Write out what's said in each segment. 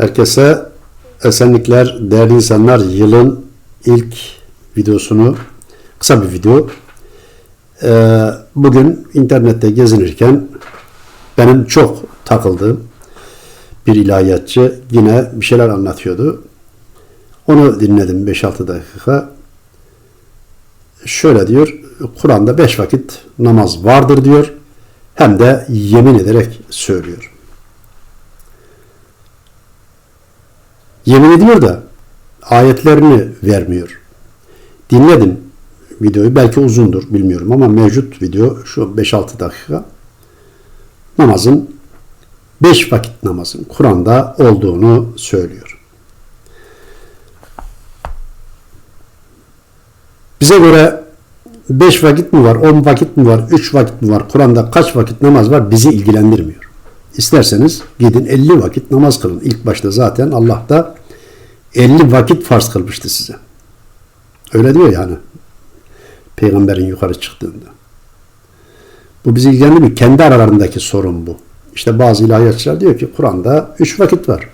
Herkese esenlikler, değerli insanlar. Yılın ilk videosunu, kısa bir video. Ee, bugün internette gezinirken benim çok takıldığım bir ilahiyatçı yine bir şeyler anlatıyordu. Onu dinledim 5-6 dakika. Şöyle diyor, Kur'an'da 5 vakit namaz vardır diyor. Hem de yemin ederek söylüyor. Yemin ediyor da ayetlerini vermiyor. Dinledim videoyu. Belki uzundur bilmiyorum ama mevcut video şu 5-6 dakika. Namazın 5 vakit namazın Kur'an'da olduğunu söylüyor. Bize göre 5 vakit mi var, 10 vakit mi var, 3 vakit mi var, Kur'an'da kaç vakit namaz var bizi ilgilendirmiyor. İsterseniz gidin 50 vakit namaz kılın. İlk başta zaten Allah da 50 vakit farz kılmıştı size. Öyle diyor yani. Peygamberin yukarı çıktığında. Bu bizi ilgilendirmiyor. Kendi aralarındaki sorun bu. İşte bazı ilahiyatçılar diyor ki Kur'an'da 3 vakit var.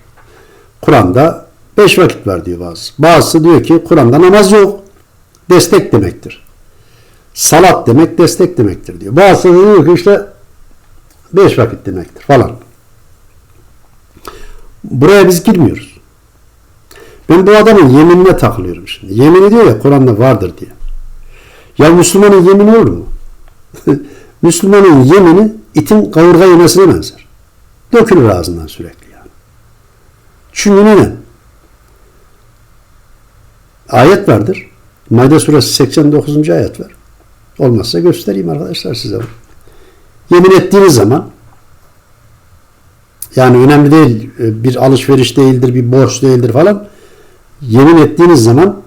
Kur'an'da 5 vakit var diyor bazı. Bazısı diyor ki Kur'an'da namaz yok. Destek demektir. Salat demek destek demektir diyor. Bazısı diyor ki işte 5 vakit demektir falan. Buraya biz girmiyoruz. Ben bu adamın yeminine takılıyorum şimdi. Yemin ediyor ya Kur'an'da vardır diye. Ya Müslümanın yemini olur mu? Müslümanın yemini itin kavurga yemesine benzer. Dökülür ağzından sürekli yani. Çünkü neden? Ayet vardır. Maide suresi 89. ayet var. Olmazsa göstereyim arkadaşlar size. Yemin ettiğiniz zaman yani önemli değil bir alışveriş değildir, bir borç değildir falan. Yemin ettiğiniz zaman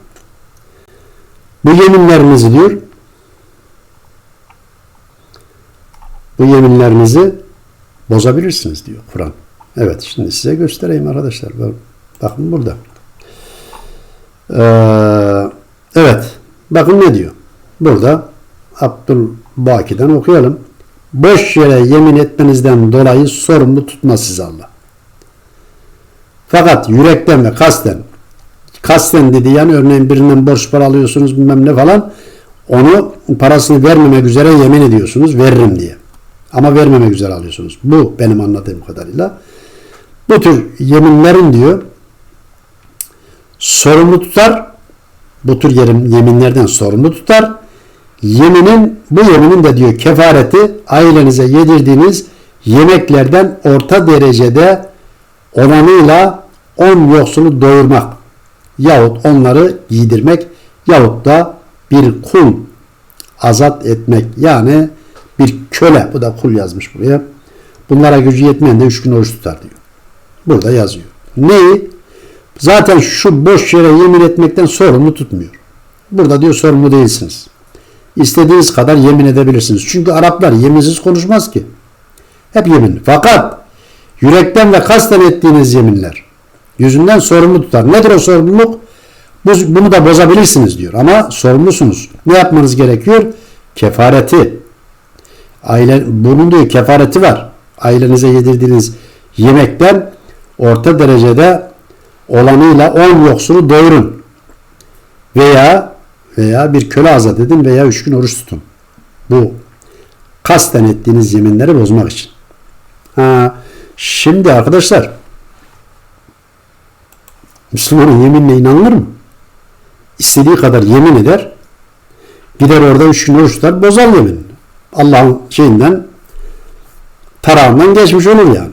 bu yeminlerinizi diyor bu yeminlerinizi bozabilirsiniz diyor Kur'an. Evet şimdi size göstereyim arkadaşlar. Bakın burada. Ee, evet. Bakın ne diyor. Burada Abdülbaki'den okuyalım. Boş yere yemin etmenizden dolayı sorumlu tutmaz sizi Allah. Fakat yürekten ve kasten kasten dedi yani örneğin birinden borç para alıyorsunuz bilmem ne falan onu parasını vermemek üzere yemin ediyorsunuz veririm diye. Ama vermemek üzere alıyorsunuz. Bu benim anladığım kadarıyla. Bu tür yeminlerin diyor sorumlu tutar bu tür yeminlerden sorumlu tutar. Yeminin bu yeminin de diyor kefareti ailenize yedirdiğiniz yemeklerden orta derecede oranıyla on yoksulu doyurmak yahut onları giydirmek yahut da bir kul azat etmek yani bir köle bu da kul yazmış buraya bunlara gücü yetmeyen de üç gün oruç tutar diyor. Burada yazıyor. Neyi? Zaten şu boş yere yemin etmekten sorumlu tutmuyor. Burada diyor sorumlu değilsiniz. İstediğiniz kadar yemin edebilirsiniz. Çünkü Araplar yeminsiz konuşmaz ki. Hep yemin. Fakat yürekten ve kasten ettiğiniz yeminler yüzünden sorumlu tutar. Nedir o sorumluluk? Bunu da bozabilirsiniz diyor. Ama sorumlusunuz. Ne yapmanız gerekiyor? Kefareti. Aile, bunun diyor kefareti var. Ailenize yedirdiğiniz yemekten orta derecede olanıyla on yoksulu doyurun. Veya veya bir köle azat edin veya üç gün oruç tutun. Bu kasten ettiğiniz yeminleri bozmak için. Ha, şimdi arkadaşlar Müslümanın yeminle inanılır mı? İstediği kadar yemin eder. Gider orada üç gün oruç tutar, bozar yemin. Allah'ın şeyinden tarağından geçmiş olur yani.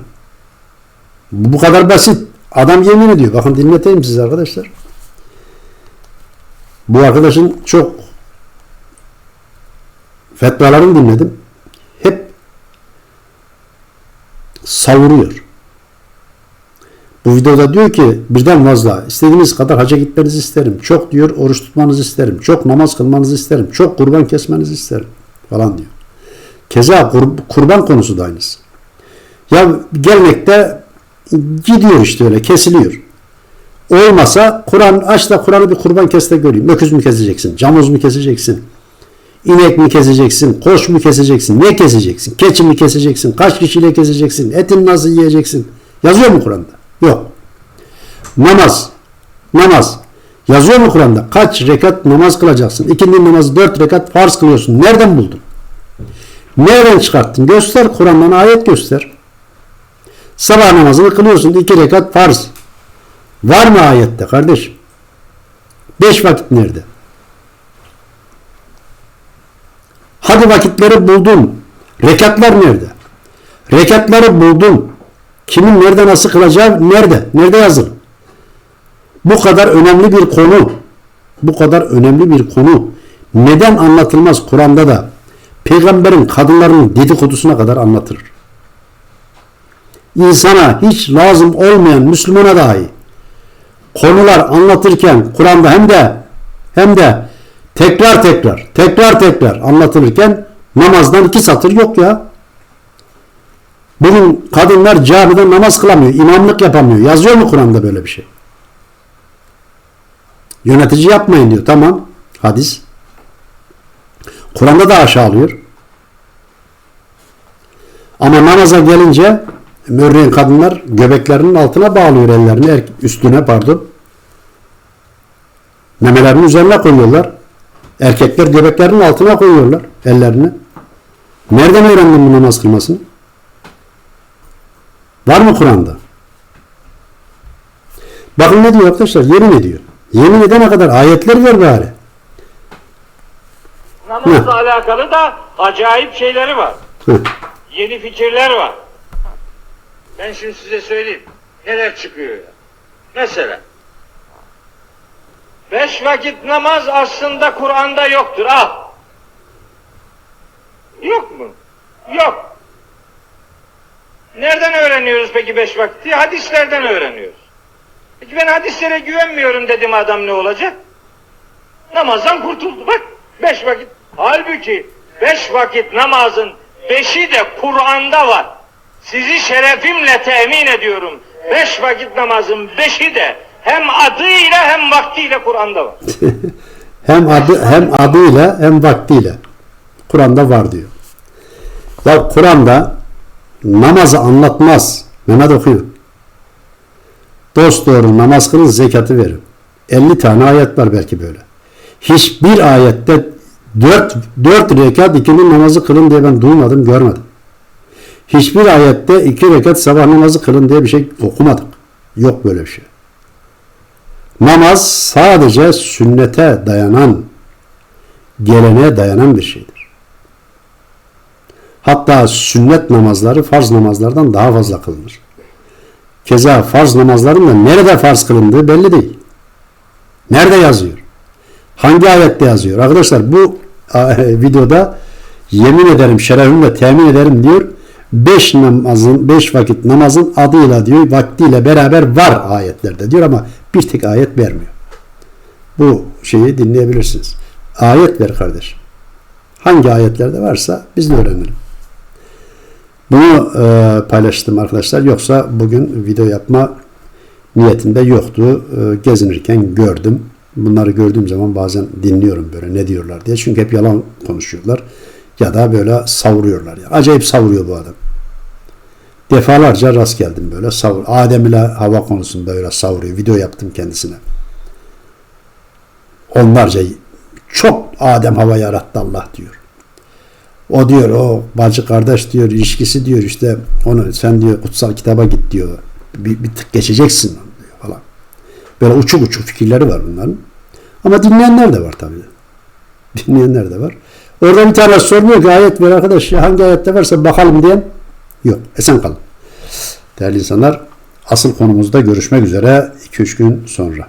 Bu kadar basit. Adam yemin ediyor. Bakın dinleteyim size arkadaşlar. Bu arkadaşın çok fetvalarını dinledim. Hep savuruyor. Bu videoda diyor ki birden fazla istediğiniz kadar haca gitmenizi isterim. Çok diyor oruç tutmanızı isterim. Çok namaz kılmanızı isterim. Çok kurban kesmenizi isterim. Falan diyor. Keza kur, kurban konusu da aynısı. Ya gelmekte gidiyor işte öyle kesiliyor. Olmasa Kur'an aç da Kur'an'ı bir kurban kes de göreyim. Öküz mü keseceksin? Camoz mu keseceksin? İnek mi keseceksin? Koç mu keseceksin? Ne keseceksin? Keçi mi keseceksin? Kaç kişiyle keseceksin? Etini nasıl yiyeceksin? Yazıyor mu Kur'an'da? Yok. Namaz. Namaz. Yazıyor mu Kur'an'da? Kaç rekat namaz kılacaksın? İkindi namazı dört rekat farz kılıyorsun. Nereden buldun? Nereden çıkarttın? Göster Kur'an'dan ayet göster. Sabah namazını kılıyorsun. iki rekat farz. Var mı ayette kardeşim? Beş vakit nerede? Hadi vakitleri buldun. Rekatlar nerede? Rekatları buldun. Kimin nerede nasıl kılacağı nerede? Nerede yazılı? Bu kadar önemli bir konu. Bu kadar önemli bir konu. Neden anlatılmaz Kur'an'da da? Peygamberin kadınlarının dedikodusuna kadar anlatır. İnsana hiç lazım olmayan Müslümana dahi konular anlatırken Kur'an'da hem de hem de tekrar tekrar tekrar tekrar anlatılırken namazdan iki satır yok ya. Bugün kadınlar camide namaz kılamıyor, imamlık yapamıyor. Yazıyor mu Kur'an'da böyle bir şey? Yönetici yapmayın diyor. Tamam. Hadis. Kur'an'da da aşağılıyor. Ama namaza gelince örneğin kadınlar göbeklerinin altına bağlıyor ellerini. er- Üstüne pardon. Memelerinin üzerine koyuyorlar. Erkekler göbeklerinin altına koyuyorlar ellerini. Nereden öğrendin bu namaz kılmasını? Var mı Kur'an'da? Bakın ne diyor arkadaşlar? Yemin ediyor. Yemin edene kadar ayetler ver bari. Namazla alakalı da acayip şeyleri var. Hı. Yeni fikirler var. Ben şimdi size söyleyeyim. Neler çıkıyor ya. Mesela. Beş vakit namaz aslında Kur'an'da yoktur. Al. Yok mu? Yok. Nereden öğreniyoruz peki beş vakiti? Hadislerden öğreniyoruz. Peki ben hadislere güvenmiyorum dedim adam ne olacak? Namazdan kurtuldu. Bak beş vakit. Halbuki beş vakit namazın beşi de Kur'an'da var. Sizi şerefimle temin ediyorum. Beş vakit namazın beşi de hem adıyla hem vaktiyle Kur'an'da var. hem adı hem adıyla hem vaktiyle. Kur'an'da var diyor. Ya Kur'an'da namazı anlatmaz. Mehmet okuyor. Dost doğru namaz kılın zekatı verin. 50 tane ayet var belki böyle. Hiçbir ayette 4, 4 rekat ikindi namazı kılın diye ben duymadım, görmedim. Hiçbir ayette iki rekat sabah namazı kılın diye bir şey okumadık. Yok böyle bir şey. Namaz sadece sünnete dayanan, geleneğe dayanan bir şeydir. Hatta sünnet namazları farz namazlardan daha fazla kılınır. Keza farz namazların da nerede farz kılındığı belli değil. Nerede yazıyor? Hangi ayette yazıyor? Arkadaşlar bu e, videoda yemin ederim şerefimle temin ederim diyor. Beş namazın, beş vakit namazın adıyla diyor, vaktiyle beraber var ayetlerde diyor ama bir tek ayet vermiyor. Bu şeyi dinleyebilirsiniz. Ayet ver kardeşim. Hangi ayetlerde varsa biz de öğrenelim. Bunu e, paylaştım arkadaşlar. Yoksa bugün video yapma niyetinde yoktu. E, gezinirken gördüm. Bunları gördüğüm zaman bazen dinliyorum böyle ne diyorlar diye. Çünkü hep yalan konuşuyorlar. Ya da böyle savuruyorlar. Ya. Acayip savuruyor bu adam. Defalarca rast geldim böyle savur. Adem ile hava konusunda öyle savuruyor. Video yaptım kendisine. Onlarca çok Adem hava yarattı Allah diyor. O diyor o bacı kardeş diyor ilişkisi diyor işte onu sen diyor kutsal kitaba git diyor. Bir, bir tık geçeceksin diyor falan. Böyle uçuk uçuk fikirleri var bunların. Ama dinleyenler de var tabii. Dinleyenler de var. Orada bir tane sormuyor ki ayet ver arkadaş hangi ayette varsa bakalım diyen yok. Esen kalın. Değerli insanlar asıl konumuzda görüşmek üzere 2-3 gün sonra.